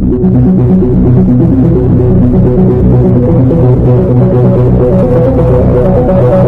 Thank you.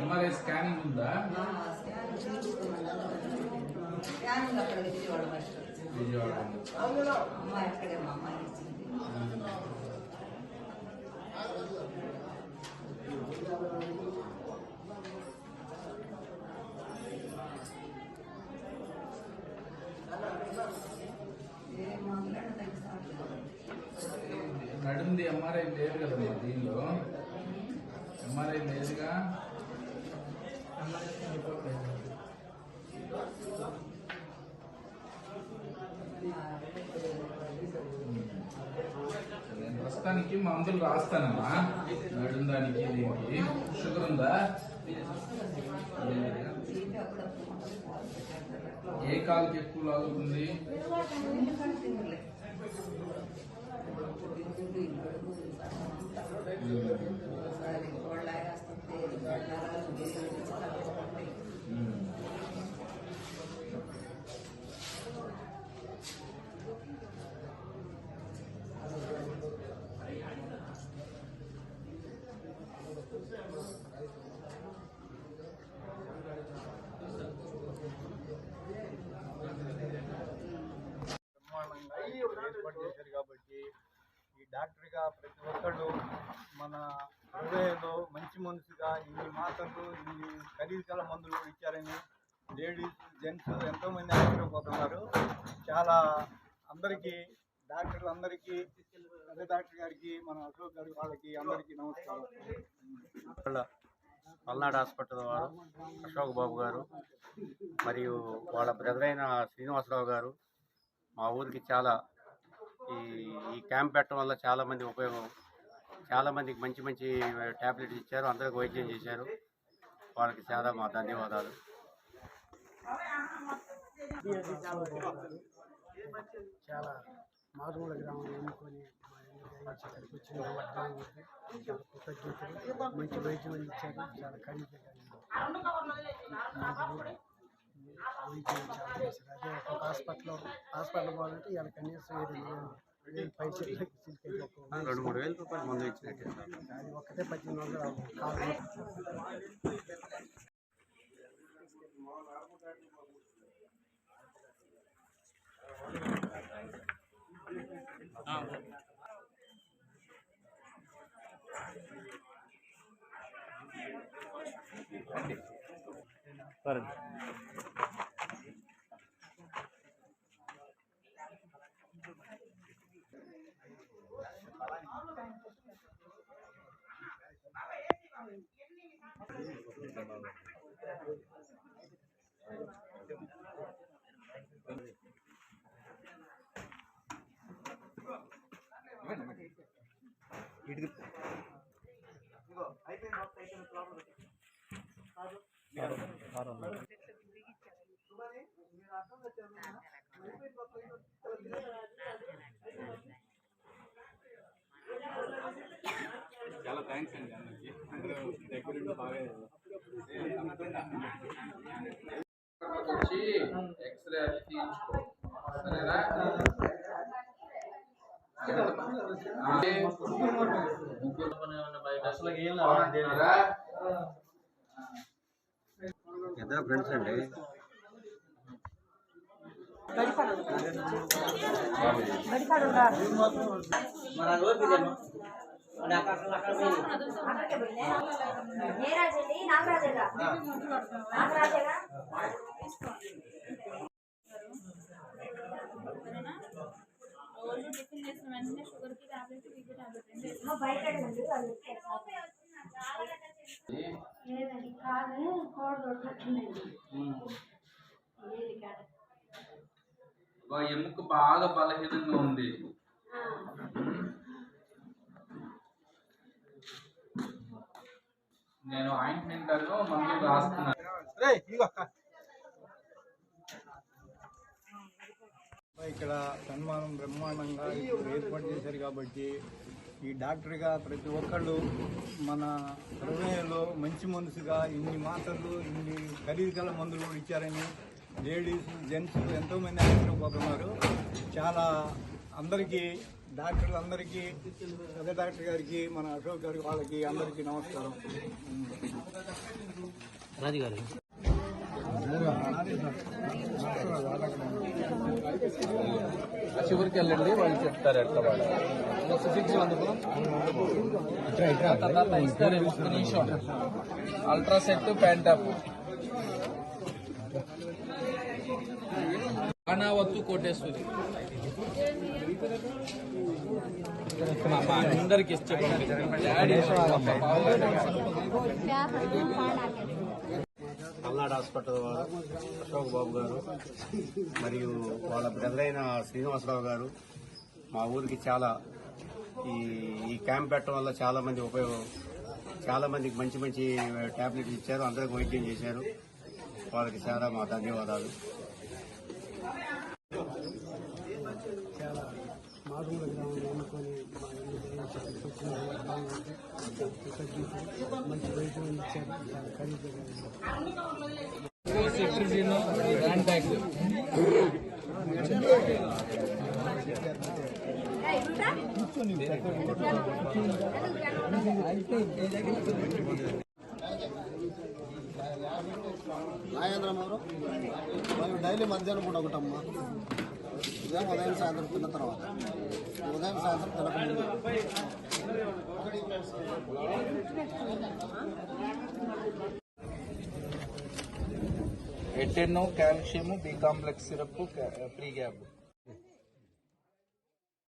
MRI scanning ఉందా? Scanning అక్కడ Vijayawada first Vijayawada. అమ్మాయి అక్కడే మా అమ్మాయి ఎంఆర్ఐ లేదు కదా దీనిలో? ఎంఆర్ఐ లేదుగా? ప్రస్తుతానికి మందులు రాస్తానమ్మా. నడుందానికి దీనికి. షుగర్ ఉందా? ఏ కాలుకి ఎక్కువ లాగుతుంది? కాబట్టి ఈ డాక్టర్గా ప్రతి ఒక్కళ్ళు మన హృదయంలో మంచి మనసుగా ఇన్ని మాటలు ఇన్ని ఖరీదు గల మందులు ఇచ్చారని లేడీస్ జెంట్స్ ఎంతోమంది ఆశ్చర్యపోతున్నారు. చాలా అందరికీ డాక్టర్లు అందరికీ అదే డాక్టర్ గారికి మన అశోక్ గారి వాళ్ళకి అందరికీ నమస్కారం. పల్నాడు హాస్పిటల్ వారు అశోక్ బాబు గారు మరియు వాళ్ళ బ్రదర్ అయిన శ్రీనివాసరావు గారు మా ఊరికి చాలా ఈ ఈ క్యాంప్ పెట్టడం వల్ల చాలామంది ఉపయోగం. చాలామందికి మంచి మంచి ట్యాబ్లెట్స్ ఇచ్చారు. అందరికి వైద్యం చేశారు. వాళ్ళకి చాలా మా ధన్యవాదాలు. చాలా మారుమూల గ్రామం ఎన్నుకొని కృతజ్ఞతలు. మంచి వైద్యం ఇచ్చారు చాలా ఖరీదుగా వైద్యం అదే ఒక హాస్పిటల్లో హాస్పిటల్ పోవాలంటే ఇవాళ కనీసం ఏడు రెండు మూడు వేల రూపాయలు ముందు ఇచ్చినట్టు అది ఒక్కటే పద్దెనిమిది వందలు సరే చాలా థ్యాంక్స్ అండి అందరికి అందరూ దగ్గర ఉండి బాగా వచ్చి ఎక్స్రే అది తీయించుకో సరేనా అంటే ముగ్గురు బాగుంటున్నారా? ఇద్దరు ఫ్రెండ్స్ అండి ఏ రాజండి నాగరాజేగా నాగరాజేగా రోజు టిఫిన్ చేసిన వెంటనే షుగర్కి టాబ్లెట్ బీపీ టాబ్లెట్ రెండు వేసుకో. మా బయట అడగండి, వాళ్ళు ఇస్తారు. లేదండి కాదు కోడి కొట్టుకుంటుందండి ఏది కాదు. బా, ఎముక బాగా బలహీనంగా ఉంది. నేను ఆయింట్మెంట్ అను మందులు రాస్తున్నాను ఇక్కడ సన్మానం బ్రహ్మాండంగా ఇప్పుడు ఏర్పాటు చేశారు కాబట్టి ఈ డాక్టర్గా ప్రతి ఒక్కళ్ళు మన హృదయంలో మంచి మనసుగా ఇన్ని మాటలు ఇన్ని ఖరీదు గల మందులు కూడా ఇచ్చారని లేడీస్ జెంట్స్ ఎంతోమంది ఆశ్చర్యపోతున్నారు. చాలా అందరికీ డాక్టర్లు అందరికీ పెద్ద డాక్టర్ గారికి మన అశోక్ గారికి వాళ్ళకి అందరికీ నమస్కారం. చివరికి వెళ్ళండి వాళ్ళు చెప్తారు ఎట్లా ఒక్క నిమిషం అల్ట్రాసెట్ ప్యాంటాప్ అనావత్తు కోటేశ్వరి. మా అందరికి ఇచ్చే పల్నాడు హాస్పిటల్ వారు అశోక్ బాబు గారు మరియు వాళ్ళ బ్రదర్ శ్రీనివాసరావు గారు మా ఊరికి చాలా ఈ ఈ క్యాంప్ పెట్టడం వల్ల చాలా మంది ఉపయోగం చాలా మందికి మంచి మంచి టాబ్లెట్లు ఇచ్చారు అందరికి వైద్యం చేశారు. వాళ్ళకి చాలా మా ధన్యవాదాలు. మారుమూల గ్రామం ఎన్నుకొని మా ఇల్లు బాగుంది. కృతజ్ఞతలు మంచి వైద్యం ఇచ్చారు చాలా ఖరీదుగా నాగేంద్రం మేము డైలీ మధ్యాహ్నం కూడా ఒకటమ్మా. ఉదయం ఉదయం సాయంత్రం తిన్న తర్వాత. ఉదయం సాయంత్రం తినకముందు. ఎటెన్నో కాల్షియం బి కాంప్లెక్స్ సిరప్ ప్రీ గ్యాబ్